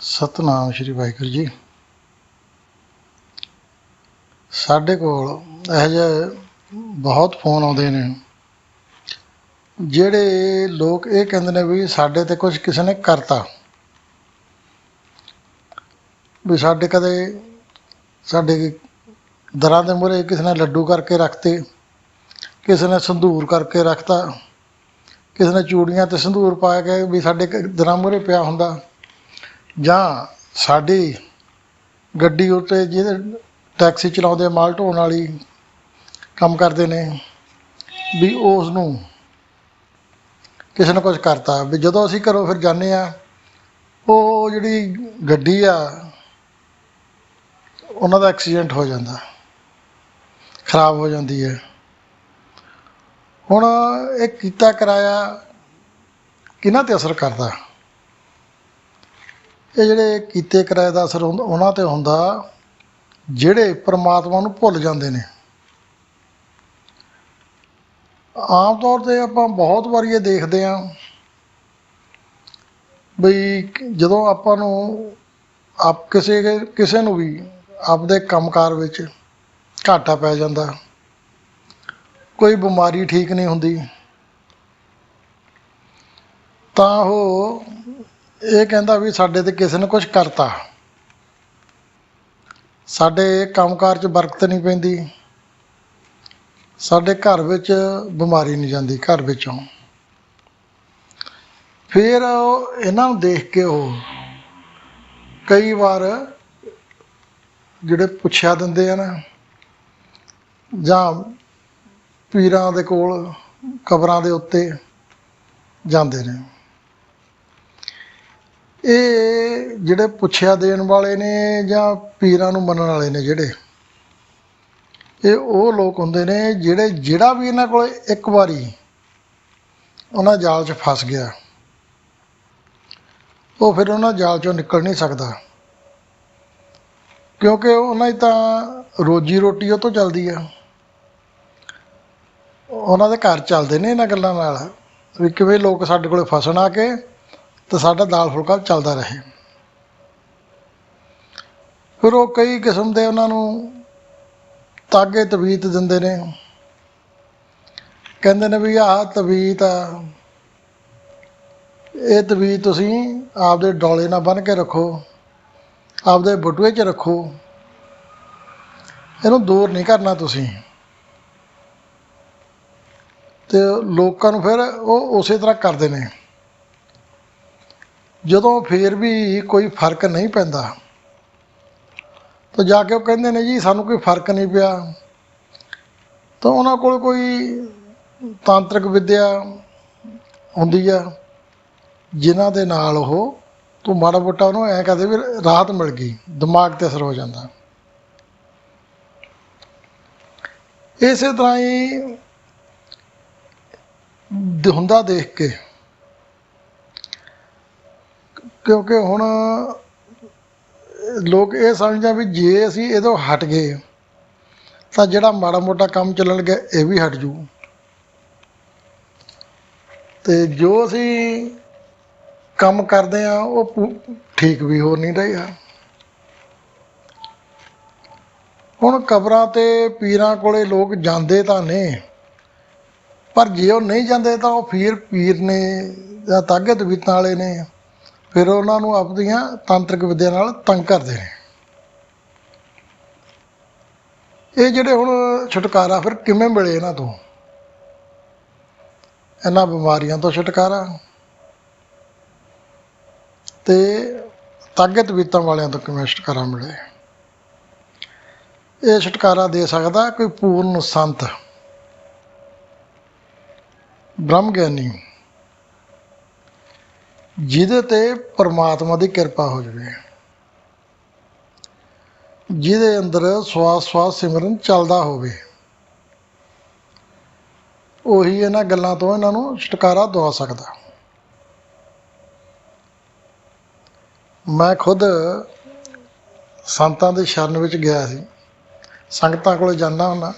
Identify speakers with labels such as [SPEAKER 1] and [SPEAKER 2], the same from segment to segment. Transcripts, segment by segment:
[SPEAKER 1] ਸਤਨਾਮ ਸ਼੍ਰੀ ਵਾਹਿਗੁਰੂ ਜੀ। ਸਾਡੇ ਕੋਲ ਇਹੋ ਜਿਹੇ ਬਹੁਤ ਫੋਨ ਆਉਂਦੇ ਨੇ, ਜਿਹੜੇ ਲੋਕ ਇਹ ਕਹਿੰਦੇ ਨੇ ਵੀ ਸਾਡੇ ਤੇ ਕੁਝ ਕਿਸੇ ਨੇ ਕਰਤਾ। ਵੀ ਸਾਡੇ ਕਦੇ ਸਾਡੇ ਦਰਾਂ ਦੇ ਮੂਹਰੇ ਕਿਸੇ ਨੇ ਲੱਡੂ ਕਰਕੇ ਰੱਖਤੇ, ਕਿਸੇ ਨੇ ਸੰਧੂਰ ਕਰਕੇ ਰੱਖਤਾ, ਕਿਸੇ ਨੇ ਚੂੜੀਆਂ ਤੇ ਸੰਧੂਰ ਪਾ ਕੇ ਵੀ ਸਾਡੇ ਕ- ਦਰਾਂ ਮੂਹਰੇ ਪਿਆ ਹੁੰਦਾ। ਜਾਂ ਸਾਡੀ ਗੱਡੀ ਉੱਤੇ ਜਿਹਦੇ ਟੈਕਸੀ ਚਲਾਉਂਦੇ ਮਾਲ ਢੋਣ ਵਾਲੀ ਕੰਮ ਕਰਦੇ ਨੇ, ਵੀ ਉਸ ਨੂੰ ਕਿਸੇ ਨੇ ਕੁਝ ਕਰਤਾ, ਵੀ ਜਦੋਂ ਅਸੀਂ ਘਰੋਂ ਫਿਰ ਜਾਂਦੇ ਆ ਉਹ ਜਿਹੜੀ ਗੱਡੀ ਆ, ਉਹਨਾਂ ਦਾ ਐਕਸੀਡੈਂਟ ਹੋ ਜਾਂਦਾ, ਖਰਾਬ ਹੋ ਜਾਂਦੀ ਹੈ। ਹੁਣ ਇਹ ਕੀਤਾ ਕਰਾਇਆ ਕਿਹਨਾਂ ਤੇ ਅਸਰ ਕਰਦਾ? ਇਹ ਜਿਹੜੇ ਕੀਤੇ ਕਿਰਾਏ ਦਾ ਅਸਰ ਹੁੰਦਾ- ਉਹਨਾਂ ਤੇ ਹੁੰਦਾ, ਜਿਹੜੇ ਪ੍ਰਮਾਤਮਾ ਨੂੰ ਭੁੱਲ ਜਾਂਦੇ ਨੇ। ਆਮ ਤੌਰ ਤੇ ਆਪਾਂ ਬਹੁਤ ਵਾਰੀ ਇਹ ਦੇਖਦੇ ਹਾਂ ਬਈ ਜਦੋਂ ਆਪਾਂ ਨੂੰ, ਆਪ ਕਿਸੇ ਕਿਸੇ ਨੂੰ ਵੀ ਆਪਦੇ ਕੰਮਕਾਰ ਵਿੱਚ ਘਾਟਾ ਪੈ ਜਾਂਦਾ, ਕੋਈ ਬਿਮਾਰੀ ਠੀਕ ਨਹੀਂ ਹੁੰਦੀ, ਤਾਂ ਉਹ ਇਹ ਕਹਿੰਦਾ ਵੀ ਸਾਡੇ ਤੇ ਕਿਸੇ ਨੇ ਕੁਝ ਕਰਤਾ। ਸਾਡੇ ਕੰਮਕਾਰ 'ਚ ਬਰਕਤ ਨਹੀਂ ਪੈਂਦੀ। ਸਾਡੇ ਘਰ ਵਿੱਚ ਬਿਮਾਰੀ ਨਹੀਂ ਜਾਂਦੀ ਘਰ ਵਿੱਚੋਂ। ਫਿਰ ਇਹਨਾਂ ਨੂੰ ਦੇਖ ਕੇ ਉਹ ਕਈ ਵਾਰ ਜਿਹੜੇ ਪੁੱਛਿਆ ਦਿੰਦੇ ਆ ਨਾ, ਜਾਂ ਪੀਰਾਂ ਦੇ ਕੋਲ ਕਬਰਾਂ ਦੇ ਉੱਤੇ ਜਾਂਦੇ ਨੇ। ਇਹ ਜਿਹੜੇ ਪੁੱਛਿਆ ਦੇਣ ਵਾਲੇ ਨੇ ਜਾਂ ਪੀਰਾਂ ਨੂੰ ਮੰਨਣ ਵਾਲੇ ਨੇ ਜਿਹੜੇ, ਇਹ ਉਹ ਲੋਕ ਹੁੰਦੇ ਨੇ ਜਿਹੜੇ ਜਿਹੜਾ ਵੀ ਇਹਨਾਂ ਕੋਲ ਇੱਕ ਵਾਰੀ ਉਹਨਾਂ ਜਾਲ 'ਚ ਫਸ ਗਿਆ, ਉਹ ਫਿਰ ਉਹਨਾਂ ਜਾਲ 'ਚੋਂ ਨਿਕਲ ਨਹੀਂ ਸਕਦਾ। ਕਿਉਂਕਿ ਉਹਨਾਂ ਦੀ ਤਾਂ ਰੋਜੀ ਰੋਟੀ ਉਹ ਤੋਂ ਚੱਲਦੀ ਆ। ਉਹਨਾਂ ਦੇ ਘਰ ਚੱਲਦੇ ਨੇ ਇਹਨਾਂ ਗੱਲਾਂ ਨਾਲ, ਵੀ ਕਿਵੇਂ ਲੋਕ ਸਾਡੇ ਕੋਲੇ ਫਸਣ ਆ ਕੇ ਤੇ ਸਾਡਾ ਦਾਲ ਫੁਲਕਾ ਚੱਲਦਾ ਰਹੇ। ਫਿਰ ਉਹ ਕਈ ਕਿਸਮ ਦੇ ਉਹਨਾਂ ਨੂੰ ਤਾਗੇ ਤਵੀਤ ਦਿੰਦੇ ਨੇ। ਕਹਿੰਦੇ ਨੇ ਵੀ ਆਹ ਤਵੀਤ ਆ। ਇਹ ਤਵੀਤ ਤੁਸੀਂ ਆਪਦੇ ਡੋਲੇ ਨਾਲ ਬੰਨ੍ਹ ਕੇ ਰੱਖੋ। ਆਪਦੇ ਬਟੂਏ 'ਚ ਰੱਖੋ। ਇਹਨੂੰ ਦੂਰ ਨਹੀਂ ਕਰਨਾ ਤੁਸੀਂ। ਤੇ ਲੋਕਾਂ ਨੂੰ ਫਿਰ ਉਹ ਉਸੇ ਤਰ੍ਹਾਂ ਕਰਦੇ ਨੇ। ਜਦੋਂ ਫੇਰ ਵੀ ਕੋਈ ਫ਼ਰਕ ਨਹੀਂ ਪੈਂਦਾ, ਤਾਂ ਜਾ ਕੇ ਉਹ ਕਹਿੰਦੇ ਨੇ, ਜੀ, ਸਾਨੂੰ ਕੋਈ ਫ਼ਰਕ ਨਹੀਂ ਪਿਆ। ਤਾਂ ਉਹਨਾਂ ਕੋਲ ਕੋਈ ਤਾਂਤਰਿਕ ਵਿੱਦਿਆ ਹੁੰਦੀ ਆ, ਜਿਨ੍ਹਾਂ ਦੇ ਨਾਲ ਉਹ ਤੂੰ ਮਾੜਾ ਮੋਟਾ ਉਹਨੂੰ ਐਂ ਕਹਦੇ ਵੀ ਰਾਹਤ ਮਿਲ ਗਈ, ਦਿਮਾਗ ਤੇ ਅਸਰ ਹੋ ਜਾਂਦਾ। ਇਸੇ ਤਰ੍ਹਾਂ ਹੀ ਹੁੰਦਾ ਦੇਖ ਕੇ ਕਿਉਂਕਿ ਹੁਣ ਲੋਕ ਇਹ ਸਮਝਦੇ ਵੀ ਜੇ ਅਸੀਂ ਇਹਦੋਂ ਹਟ ਗਏ, ਤਾਂ ਜਿਹੜਾ ਮਾੜਾ ਮੋਟਾ ਕੰਮ ਚੱਲਣ ਗਿਆ ਇਹ ਵੀ ਹਟ ਜੂ। ਤੇ ਜੋ ਅਸੀਂ ਕੰਮ ਕਰਦੇ ਆ, ਉਹ ਠੀਕ ਵੀ ਹੋ ਨਹੀਂ ਰਿਹਾ ਹੁਣ ਕਬਰਾਂ ਤੇ ਪੀਰਾਂ ਕੋਲੇ ਲੋਕ ਜਾਂਦੇ ਤਾਂ ਨੇ, ਪਰ ਜੇ ਉਹ ਨਹੀਂ ਜਾਂਦੇ ਤਾਂ ਉਹ ਫਿਰ ਪੀਰ ਨੇ ਜਾਂ ਤਾਕਤ ਵਿਤਾਂ ਵਾਲੇ ਨੇ। ਫਿਰ ਉਹਨਾਂ ਨੂੰ ਆਪਦੀਆਂ ਤਾਂਤਰਿਕ ਵਿਦਿਆ ਨਾਲ ਤੰਗ ਕਰਦੇ ਨੇ। ਇਹ ਜਿਹੜੇ ਹੁਣ ਛੁਟਕਾਰਾ ਫਿਰ ਕਿਵੇਂ ਮਿਲੇ ਇਹਨਾਂ ਤੋਂ? ਇਹਨਾਂ ਬਿਮਾਰੀਆਂ ਤੋਂ ਛੁਟਕਾਰਾ। ਤੇ ਤਾਕਤ ਵਿਤਾਂ ਵਾਲਿਆਂ ਤੋਂ ਕਿਵੇਂ ਛੁਟਕਾਰਾ ਮਿਲੇ? ਇਹ ਛੁਟਕਾਰਾ ਦੇ ਸਕਦਾ ਕੋਈ ਪੂਰਨ ਸੰਤ। ਬ੍ਰਹਮ ਗਿਆਨੀ ਜਿਹਦੇ ਤੇ ਪਰਮਾਤਮਾ ਦੀ ਕਿਰਪਾ ਹੋ ਜਾਵੇ। ਜਿਹਦੇ ਅੰਦਰ ਸਵਾਸ ਸਵਾਸ ਸਿਮਰਨ ਚੱਲਦਾ ਹੋਵੇ। ਉਹੀ ਇਹਨਾਂ ਗੱਲਾਂ ਤੋਂ ਇਹਨਾਂ ਨੂੰ ਛੁਟਕਾਰਾ ਦਵਾ ਸਕਦਾ। ਮੈਂ ਖੁਦ ਸੰਤਾਂ ਦੇ ਸ਼ਰਨ ਵਿੱਚ ਗਿਆ ਸੀ। ਸੰਗਤਾਂ ਕੋਲ ਜਾਂਦਾ ਹੁੰਦਾ।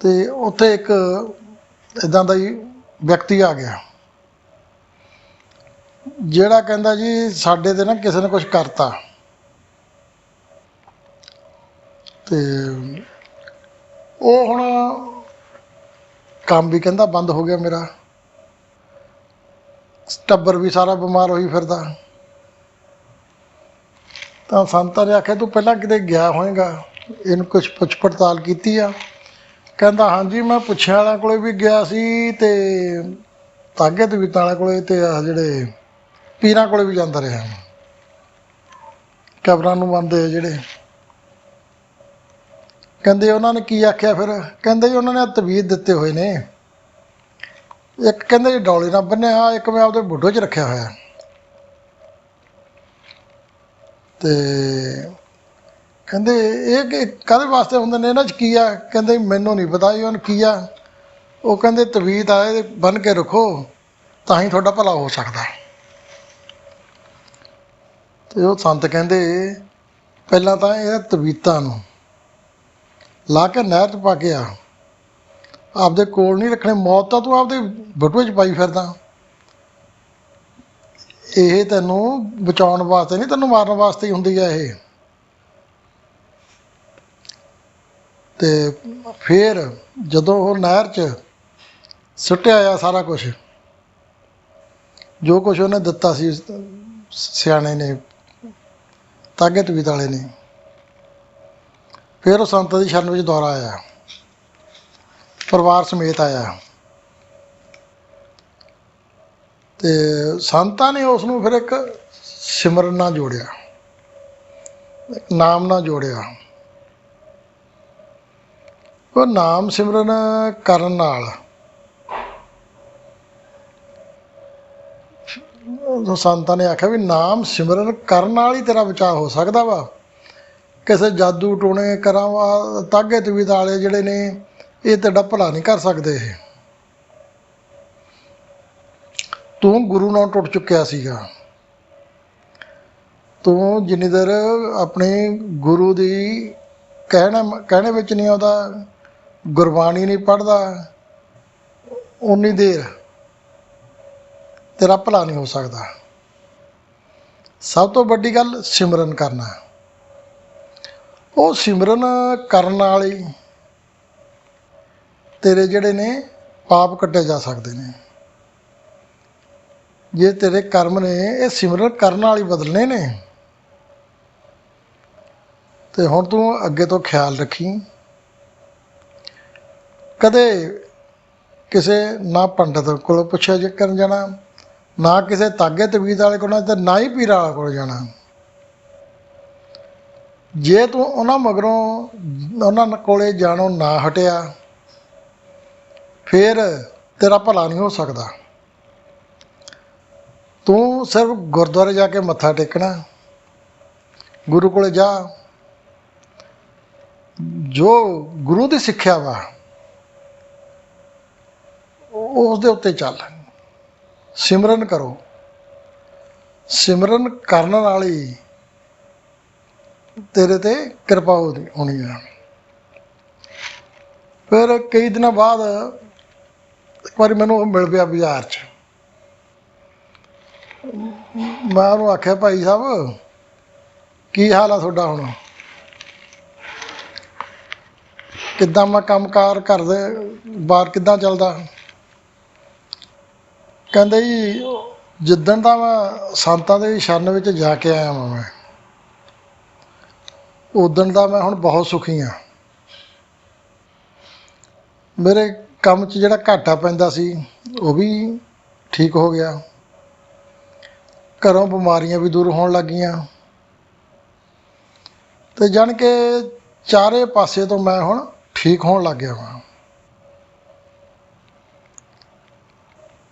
[SPEAKER 1] ਤੇ ਉੱਥੇ ਇੱਕ ਇਦਾਂ ਦਾ ਹੀ ਵਿਅਕਤੀ ਆ ਗਿਆ। ਜਿਹੜਾ ਕਹਿੰਦਾ ਜੀ ਸਾਡੇ ਤੇ ਨਾ ਕਿਸੇ ਨੇ ਕੁਝ ਕਰਤਾ। ਤੇ ਉਹ ਹੁਣ ਕੰਮ ਵੀ ਕਹਿੰਦਾ ਬੰਦ ਹੋ ਗਿਆ ਮੇਰਾ। ਟੱਬਰ ਵੀ ਸਾਰਾ ਬਿਮਾਰ ਹੋਈ ਫਿਰਦਾ। ਤਾਂ ਸੰਤਾਂ ਨੇ ਆਖਿਆ, ਤੂੰ ਪਹਿਲਾਂ ਕਿਤੇ ਗਿਆ ਹੋਏਗਾ? ਇਹਨੂੰ ਕੁਝ ਪੁੱਛ ਪੜਤਾਲ ਕੀਤੀ ਆ। ਕਹਿੰਦਾ, ਹਾਂਜੀ, ਮੈਂ ਪੁੱਛਿਆ ਵਾਲਿਆਂ ਕੋਲੇ ਵੀ ਗਿਆ ਸੀ ਤੇ ਤਾਗੇ ਤੇ ਵਾਲਿਆਂ ਕੋਲੇ ਤੇ ਆ ਜਿਹੜੇ ਪੀਰਾਂ ਕੋਲੇ ਵੀ ਜਾਂਦਾ ਰਿਹਾ ਕਬਰਾਂ ਨੂੰ ਮੰਨਦੇ ਜਿਹੜੇ। ਕਹਿੰਦੇ ਉਹਨਾਂ ਨੇ ਕੀ ਆਖਿਆ ਫਿਰ? ਕਹਿੰਦੇ ਜੀ ਉਹਨਾਂ ਨੇ ਤਵੀਤ ਦਿੱਤੇ ਹੋਏ ਨੇ। ਇੱਕ ਕਹਿੰਦੇ ਜੀ ਡੋਲੇ ਨਾਲ ਬੰਨਿਆ ਹੋਇਆ, ਇੱਕ ਮੈਂ ਆਪਦੇ ਬੁੱਢੋ 'ਚ ਰੱਖਿਆ ਹੋਇਆ। ਤੇ ਕਹਿੰਦੇ ਇਹ ਕਾਹਦੇ ਵਾਸਤੇ ਹੁੰਦੇ ਨੇ? ਇਹਨਾਂ 'ਚ ਕੀ ਆ? ਕਹਿੰਦੇ ਮੈਨੂੰ ਨਹੀਂ ਪਤਾ ਜੀ ਉਹਨ ਕੀ ਆ। ਉਹ ਕਹਿੰਦੇ ਤਵੀਤ ਆਏ ਇਹ ਬੰਨ ਕੇ ਰੱਖੋ ਤਾਂ ਹੀ ਤੁਹਾਡਾ ਭਲਾ ਹੋ ਸਕਦਾ। ਤੇ ਉਹ ਸੰਤ ਕਹਿੰਦੇ, ਪਹਿਲਾਂ ਤਾਂ ਇਹ ਤਵੀਤਾਂ ਨੂੰ ਲਾ ਕੇ ਨਹਿਰ 'ਚ ਪਾ ਕੇ ਆ। ਆਪਦੇ ਕੋਲ ਨਹੀਂ ਰੱਖਣੇ, ਮੌਤ ਤਾਂ ਤੂੰ ਆਪਦੇ ਬਟੂਏ 'ਚ ਪਾਈ ਫਿਰਦਾ। ਇਹ ਤੈਨੂੰ ਬਚਾਉਣ ਵਾਸਤੇ ਨਹੀਂ, ਤੈਨੂੰ ਮਾਰਨ ਵਾਸਤੇ ਹੀ ਹੁੰਦੀ ਹੈ ਇਹ। ਤੇ ਫਿਰ ਜਦੋਂ ਉਹ ਨਹਿਰ 'ਚ ਸੁੱਟਿਆ ਆ ਸਾਰਾ ਕੁਝ ਜੋ ਕੁਝ ਉਹਨੇ ਦਿੱਤਾ ਸੀ, ਸਿਆਣੇ ਨੇ ਤਾਗੇ ਤਵੀਤ ਵਾਲੇ ਨੇ। ਫਿਰ ਉਹ ਸੰਤਾਂ ਦੀ ਸ਼ਰਨ ਵਿੱਚ ਦੁਆਰਾ ਆਇਆ। ਪਰਿਵਾਰ ਸਮੇਤ ਆਇਆ। ਤੇ ਸੰਤਾਂ ਨੇ ਉਸ ਨੂੰ ਫਿਰ ਇੱਕ ਸਿਮਰਨ ਨਾਲ ਜੋੜਿਆ। ਇੱਕ ਨਾਮ ਨਾਲ ਜੋੜਿਆ। ਉਹ ਨਾਮ ਸਿਮਰਨ ਕਰਨ ਨਾਲ ਉਹ ਸੰਤਾਂ ਨੇ ਆਖਿਆ ਵੀ ਨਾਮ ਸਿਮਰਨ ਕਰਨ ਨਾਲ ਹੀ ਤੇਰਾ ਬਚਾਅ ਹੋ ਸਕਦਾ ਵਾ। ਕਿਸੇ ਜਾਦੂ ਟੋਣੇ ਕਰਾਵਾ, ਤਾਗੇ ਤਵੀਤ ਵਾਲੇ ਜਿਹੜੇ ਨੇ, ਇਹ ਤੇਰਾ ਭਲਾ ਨਹੀਂ ਕਰ ਸਕਦੇ ਇਹ। ਤੂੰ ਗੁਰੂ ਨਾਲ ਟੁੱਟ ਚੁੱਕਿਆ ਸੀਗਾ। ਤੂੰ ਜਿੰਨੀ ਦੇਰ ਆਪਣੇ ਗੁਰੂ ਦੀ ਕਹਿਣਾ, ਕਹਿਣੇ ਵਿੱਚ ਨਹੀਂ ਆਉਂਦਾ, ਗੁਰਬਾਣੀ ਨਹੀਂ ਪੜਦਾ ਉਨੀ ਦੇਰ ਤੇਰਾ ਭਲਾ ਨਹੀਂ ਹੋ ਸਕਦਾ। ਸਭ ਤੋਂ ਵੱਡੀ ਗੱਲ ਸਿਮਰਨ ਕਰਨਾ। ਉਹ ਸਿਮਰਨ ਕਰਨ ਨਾਲ ਹੀ ਤੇਰੇ ਜਿਹੜੇ ਨੇ ਪਾਪ ਕੱਟੇ ਜਾ ਸਕਦੇ ਨੇ। ਜੇ ਤੇਰੇ ਕਰਮ ਨੇ ਇਹ ਸਿਮਰਨ ਕਰਨ ਨਾਲ ਹੀ ਬਦਲਨੇ ਨੇ, ਤੇ ਹੁਣ ਤੂੰ ਅੱਗੇ ਤੋਂ ਖਿਆਲ ਰੱਖੀ। ਕਦੇ ਕਿਸੇ ਨਾ ਪੰਡਤ ਕੋਲ ਪੁੱਛਿਆ, ਜੇ ਕਰਨ ਜਾਣਾ? ਨਾ ਕਿਸੇ ਤਾਗੇ ਤਵੀਤ ਵਾਲੇ ਕੋਲ ਤੇ ਨਾ ਹੀ ਪੀਰ ਵਾਲੇ ਕੋਲ ਜਾਣਾ। ਜੇ ਤੂੰ ਉਹਨਾਂ ਮਗਰੋਂ ਉਹਨਾਂ ਕੋਲੇ ਜਾਣੋਂ ਨਾ ਹਟਿਆ, ਫਿਰ ਤੇਰਾ ਭਲਾ ਨਹੀਂ ਹੋ ਸਕਦਾ। ਤੂੰ ਸਿਰਫ ਗੁਰਦੁਆਰੇ ਜਾ ਕੇ ਮੱਥਾ ਟੇਕਣਾ, ਗੁਰੂ ਕੋਲੇ ਜਾ। ਜੋ ਗੁਰੂ ਦੀ ਸਿੱਖਿਆ ਵਾ, ਉਹ- ਉਸ ਦੇ ਉੱਤੇ ਚੱਲ। ਸਿਮਰਨ ਕਰੋ। ਸਿਮਰਨ ਕਰਨ ਨਾਲ ਹੀ ਤੇਰੇ ਤੇ ਕਿਰਪਾ ਹੋਣੀ ਹੈ ਫਿਰ ਕਈ ਦਿਨਾਂ ਬਾਅਦ ਇੱਕ ਵਾਰੀ ਮੈਨੂੰ ਮਿਲ ਪਿਆ ਬਾਜ਼ਾਰ 'ਚ। ਮੈਂ ਉਹਨੂੰ ਆਖਿਆ, ਭਾਈ ਸਾਹਿਬ, ਕੀ ਹਾਲ ਆ ਤੁਹਾਡਾ ਹੁਣ? ਕਿੱਦਾਂ ਮੈਂ ਕੰਮਕਾਰ ਕਰਦੇ ਬਾਹਰ ਕਿੱਦਾਂ ਚੱਲਦਾ? ਕਹਿੰਦੇ ਜੀ, ਜਿੱਦਣ ਦਾ ਮੈਂ ਸੰਤਾਂ ਦੇ ਸ਼ਰਨ ਵਿੱਚ ਜਾ ਕੇ ਆਇਆ ਵਾਂ ਮੈਂ ਉਦੋਂ ਦਾ ਮੈਂ ਹੁਣ ਬਹੁਤ ਸੁਖੀ ਹਾਂ ਮੇਰੇ ਕੰਮ 'ਚ ਜਿਹੜਾ ਘਾਟਾ ਪੈਂਦਾ ਸੀ, ਉਹ ਵੀ ਠੀਕ ਹੋ ਗਿਆ। ਘਰੋਂ ਬਿਮਾਰੀਆਂ ਵੀ ਦੂਰ ਹੋਣ ਲੱਗੀਆਂ ਤੇ ਜਾਣ ਕੇ ਚਾਰੇ ਪਾਸੇ ਤੋਂ ਮੈਂ ਹੁਣ ਠੀਕ ਹੋਣ ਲੱਗ ਗਿਆ ਹਾਂ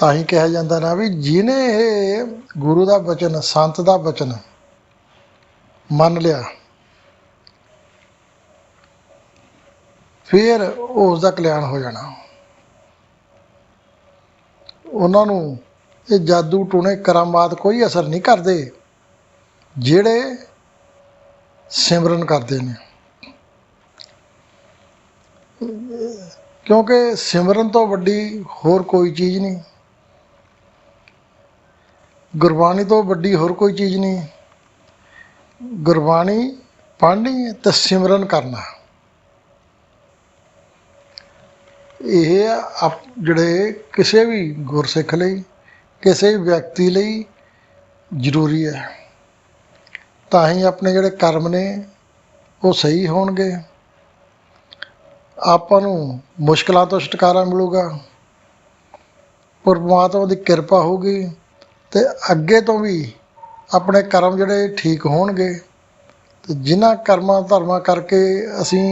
[SPEAKER 1] ਤਾਂ ਹੀ ਕਿਹਾ ਜਾਂਦਾ ਨਾ ਵੀ ਜਿਹਨੇ ਇਹ ਗੁਰੂ ਦਾ ਬਚਨ, ਸੰਤ ਦਾ ਬਚਨ ਮੰਨ ਲਿਆ, ਫਿਰ ਉਸ ਦਾ ਕਲਿਆਣ ਹੋ ਜਾਣਾ। ਉਹਨਾਂ ਨੂੰ ਇਹ ਜਾਦੂ ਟੂਣੇ ਕਰਾਮਾਤ ਕੋਈ ਅਸਰ ਨਹੀਂ ਕਰਦੇ, ਜਿਹੜੇ ਸਿਮਰਨ ਕਰਦੇ ਨੇ। ਕਿਉਂਕਿ ਸਿਮਰਨ ਤੋਂ ਵੱਡੀ ਹੋਰ ਕੋਈ ਚੀਜ਼ ਨਹੀਂ। ਗੁਰਬਾਣੀ ਤੋਂ ਵੱਡੀ ਹੋਰ ਕੋਈ ਚੀਜ਼ ਨਹੀਂ। ਗੁਰਬਾਣੀ ਪੜ੍ਹਨੀ ਤੇ ਸਿਮਰਨ ਕਰਨਾ। ਇਹ ਆਪ ਜਿਹੜੇ ਕਿਸੇ ਵੀ ਗੁਰਸਿੱਖ ਲਈ, ਕਿਸੇ ਵੀ ਵਿਅਕਤੀ ਲਈ ਜ਼ਰੂਰੀ ਹੈ। ਤਾਂ ਹੀ ਆਪਣੇ ਜਿਹੜੇ ਕਰਮ ਨੇ, ਉਹ ਸਹੀ ਹੋਣਗੇ। ਆਪਾਂ ਨੂੰ ਮੁਸ਼ਕਲਾਂ ਤੋਂ ਛੁਟਕਾਰਾ ਮਿਲੂਗਾ। ਪਰਮਾਤਮਾ ਦੀ ਕਿਰਪਾ ਹੋਊਗੀ। ਤੇ ਅੱਗੇ ਤੋਂ ਵੀ ਆਪਣੇ ਕਰਮ ਜਿਹੜੇ ਠੀਕ ਹੋਣਗੇ ਤੇ ਜਿਨ੍ਹਾਂ ਕਰਮਾਂ ਧਰਮਾਂ ਕਰਕੇ ਅਸੀਂ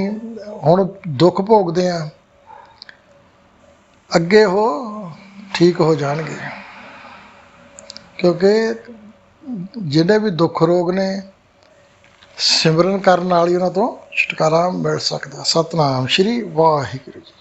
[SPEAKER 1] ਹੁਣ ਦੁੱਖ ਭੋਗਦੇ ਹਾਂ, ਅੱਗੇ ਉਹ ਠੀਕ ਹੋ ਜਾਣਗੇ। ਕਿਉਂਕਿ ਜਿਹੜੇ ਵੀ ਦੁੱਖ ਰੋਗ ਨੇ, ਸਿਮਰਨ ਕਰਨ ਨਾਲ ਹੀ ਉਹਨਾਂ ਤੋਂ ਛੁਟਕਾਰਾ ਮਿਲ ਸਕਦਾ। ਸਤਨਾਮ ਸ਼੍ਰੀ ਵਾਹਿਗੁਰੂ ਜੀ।